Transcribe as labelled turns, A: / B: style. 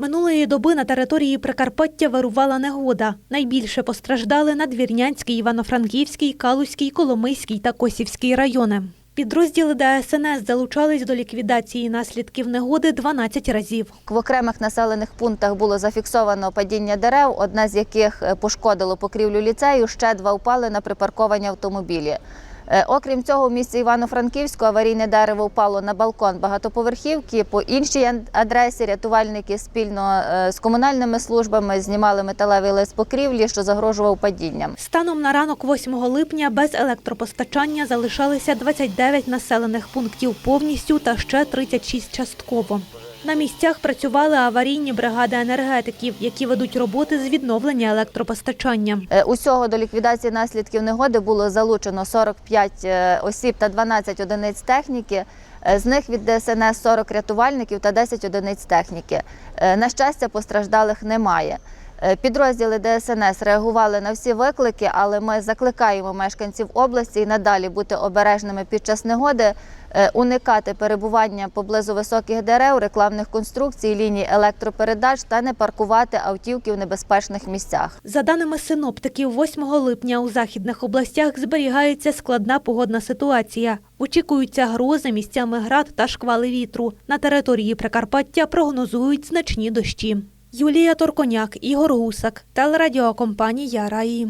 A: Минулої доби на території Прикарпаття вирувала негода. Найбільше постраждали Надвірнянський, Івано-Франківський, Калузький, Коломийський та Косівський райони. Підрозділи ДСНС залучались до ліквідації наслідків негоди 12 разів.
B: В окремих населених пунктах було зафіксовано падіння дерев, одне з яких е, пошкодило покрівлю ліцею, ще два впали на припарковані автомобілі. Е, Окрім цього, в місті Івано-Франківську аварійне дерево впало на балкон багатоповерхівки. По іншій адресі рятувальники спільно е, з комунальними службами знімали металевий лист покрівлі, що загрожував падінням.
A: Станом на ранок 8 липня без електропостачання залишалися 29 населених пунктів повністю та ще 36 частково. На місцях працювали аварійні бригади енергетиків, які ведуть роботи з відновлення електропостачання.
B: Е, Усього до ліквідації наслідків негоди було залучено 45 е, осіб та 12 одиниць техніки. Е, З них від ДСНС 40 рятувальників та 10 одиниць техніки. На щастя, постраждалих немає. Е, Підрозділи ДСНС реагували на всі виклики, але ми закликаємо мешканців області і надалі бути обережними під час негоди, е, уникати перебування поблизу високих дерев, рекламних конструкцій, ліній електропередач та не паркувати автівки в небезпечних місцях.
A: За даними синоптиків, 8 липня у західних областях зберігається складна погодна ситуація. Очікуються грози місцями град та шквали вітру. На території Прикарпаття прогнозують значні дощі. Юлія Торконяк, Ігор Гусак, телерадіокомпанія Раї.